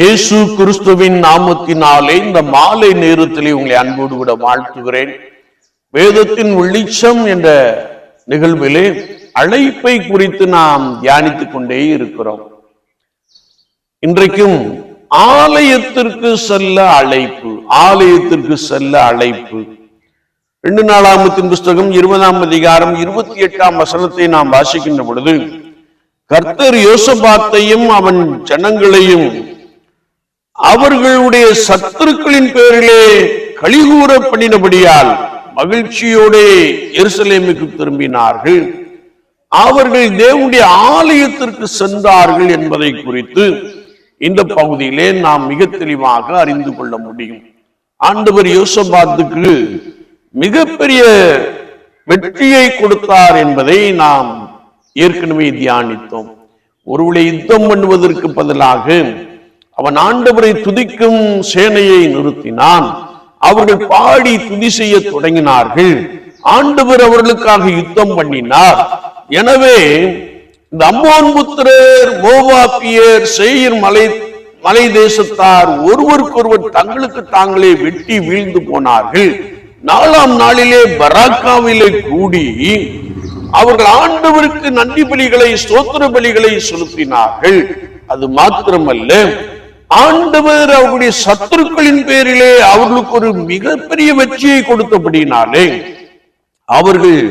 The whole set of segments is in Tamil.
இயேசு கிறிஸ்துவின் நாமத்தினாலே இந்த மாலை நேரத்திலே உங்களை அன்போடு கூட வாழ்த்துகிறேன். வேதத்தின் வெளிச்சம் என்ற நிகழ்விலே அழைப்பை குறித்து நாம் தியானித்துக் கொண்டே இருக்கிறோம். இன்றைக்கும் ஆலயத்திற்கு செல்ல அழைப்பு ஆலயத்திற்கு செல்ல அழைப்பு. ரெண்டு நாளாமத்தின் புஸ்தகம் இருபதாம் அதிகாரம் இருபத்தி எட்டாம் வசனத்தை நாம் வாசிக்கின்ற பொழுது கர்த்தர் யோசபாத்தையும் அவன் ஜனங்களையும் அவர்களுடைய சத்துருக்களின் பேரிலே கழிகூற பண்ணினபடியால் மகிழ்ச்சியோட எருசலேமுக்கு திரும்பினார்கள். அவர்கள் தேவனுடைய ஆலயத்திற்கு சென்றார்கள் என்பதை குறித்து இந்த பகுதியிலே நாம் மிக தெளிவாக அறிந்து கொள்ள முடியும். ஆண்டவர் யோசபாத்துக்கு மிகப்பெரிய வெற்றியை கொடுத்தார் என்பதை நாம் ஏற்கனவே தியானித்தோம். ஒருவளை யுத்தம் பண்ணுவதற்கு பதிலாக அவன் ஆண்டவரை துதிக்கும் சேனையை நிறுத்தினான். அவர்கள் பாடி துதி செய்ய தொடங்கினார்கள். ஆண்டவர் அவர்களுக்காக யுத்தம் பண்ணினார். எனவே இந்த அம்மோன் புத்திரர் மோவாப்பியர் சேயிர் மலை மலை தேசத்தார் ஒருவருக்கொருவர் தங்களுக்கு தாங்களே வெட்டி வீழ்ந்து போனார்கள். நாலாம் நாளிலே பராக்காவிலே கூடி அவர்கள் ஆண்டவருக்கு நன்றி பலிகளை ஸ்தோத்திர பலிகளை செலுத்தினார்கள். அது மாத்திரமல்ல ஆண்டவர் அவருடைய சத்துருக்களின் பேரிலே அவர்களுக்கு ஒரு மிகப்பெரிய வெற்றியை கொடுத்தபடினாலே அவர்கள்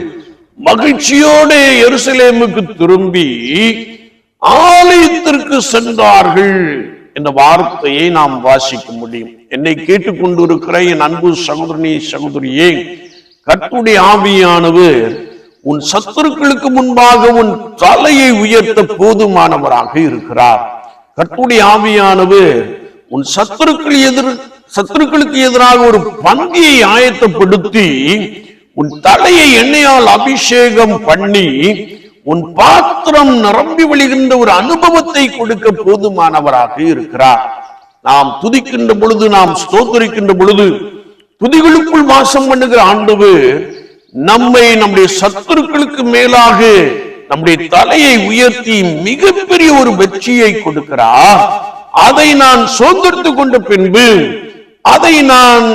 மகிழ்ச்சியோட எருசலேமுக்கு திரும்பி ஆலயத்திற்கு சென்றார்கள் என்ற வார்த்தையை நாம் வாசிக்க முடியும். என்னை கேட்டுக்கொண்டிருக்கிற என் அன்பு சகோதரனி சகோதரியே கட்டுடைய ஆவியானவர் உன் சத்துருக்களுக்கு முன்பாக உன் தலையை உயர்த்த போதுமானவராக இருக்கிறார். கட்டுடைய ஆவியானது உன் சத்துருக்கள் எதிர் சத்துருக்களுக்கு எதிராக ஒரு பங்கியை ஆயத்தப்படுத்தி உன் தலையை எண்ணெயால் அபிஷேகம் பண்ணி உன் பாத்திரம் நிரம்பி வழிகின்ற ஒரு அனுபவத்தை கொடுக்க போதுமானவராக இருக்கிறார். நாம் துதிக்கின்ற பொழுது நாம் ஸ்தோத்தரிக்கின்ற பொழுது துதிகளுக்குள் வாசம் பண்ணுகிற ஆண்டவு நம்மை நம்முடைய சத்துருக்களுக்கு மேலாக நம்முடைய தலையை உயர்த்தி மிகப்பெரிய ஒரு வெற்றியை கொடுக்கிறார் அதை நான் சுதந்திரத்து கொண்ட பின்பு அதை நான்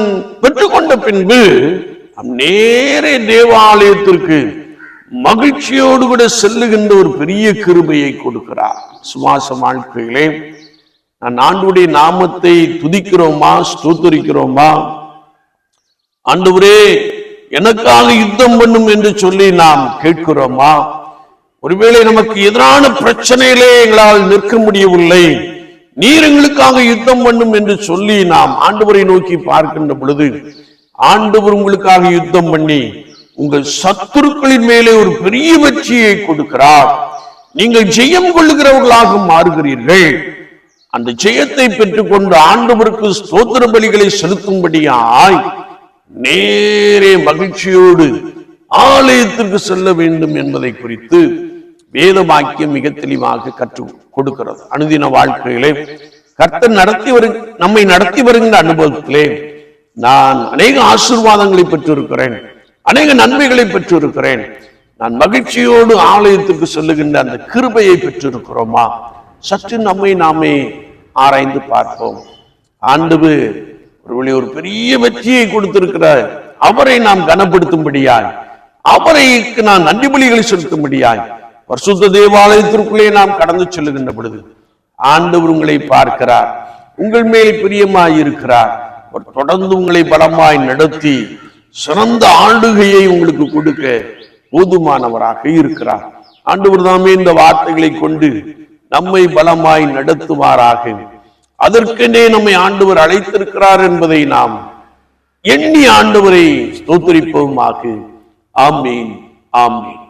பெற்றுக்கொண்ட பின்பு நேரே தேவாலயத்திற்கு மகிழ்ச்சியோடு கூட செல்லுகின்ற ஒரு பெரிய கிருபையை கொடுக்கிறார் சுவாச வாழ்க்கையிலே நான் ஆண்டுடைய நாமத்தை துதிக்கிறோமா ஸ்தோத்தரிக்கிறோமா? ஆண்டவரே எனக்காக யுத்தம் பண்ணும் என்று சொல்லி நாம் கேட்கிறோமா? ஒருவேளை நமக்கு எதிரான பிரச்சனையிலே எங்களால் நிற்க முடியவில்லை. நீர் எங்களுக்காக யுத்தம் பண்ணும் என்று சொல்லி நாம் ஆண்டவரை நோக்கி பார்க்கின்ற பொழுது ஆண்டவர் உங்களுக்காக யுத்தம் பண்ணி உங்கள் சத்துருக்களின் மேலே ஒரு பெரிய வெற்றியை கொடுக்கிறார். நீங்கள் ஜெயம் கொள்ளுகிறவர்களாக மாறுகிறீர்கள். அந்த ஜெயத்தை பெற்றுக்கொண்டு ஆண்டவருக்கு ஸ்தோத்திர பலிகளை செலுத்தும்படியாய் நேரே மகிழ்ச்சியோடு ஆலயத்திற்கு செல்ல வேண்டும் என்பதை குறித்து வேத வாக்கியம் மிக தெளிவாக கற்றுக் கொடுக்கிறது. அனுதின வாழ்க்கையிலே கர்த்தர் நடத்தி வரு நம்மை நடத்தி வருகின்ற அனுபவத்திலே நான் அநேக ஆசீர்வாதங்களை பெற்றிருக்கிறேன். அநேக நன்மைகளை பெற்றிருக்கிறேன். நான் மகிழ்ச்சியோடு ஆலயத்துக்கு செல்லுகின்ற அந்த கிருபையை பெற்றிருக்கிறோமா? சற்று நம்மை நாமே ஆராய்ந்து பார்ப்போம். ஆண்டு ஒருவழி ஒரு பெரிய வெற்றியை கொடுத்திருக்கிறார். அவரை நாம் கனப்படுத்தும்படியாய் அவரைக்கு நான் நன்றி பலிகளை செலுத்தும்படியாய் பரிசுத்த தேவாலயத்திற்குள்ளே நாம் கடந்து செல்லுகின்ற பொழுது ஆண்டவர் உங்களை பார்க்கிறார். உங்கள் மேல் பிரியமாய் இருக்கிறார் அவர் தொடர்ந்து உங்களை பலமாய் நடத்தி சிறந்த ஆளுகையை உங்களுக்கு கொடுக்க போதுமானவராக இருக்கிறார். ஆண்டவர் தாமே இந்த வார்த்தைகளை கொண்டு நம்மை பலமாய் நடத்துவாராக. அதற்கென்றே நம்மை ஆண்டவர் அழைத்திருக்கிறார் என்பதை நாம் எண்ணி ஆண்டவரை ஸ்தோத்தரிப்போமாக. ஆமீன். ஆமீன்.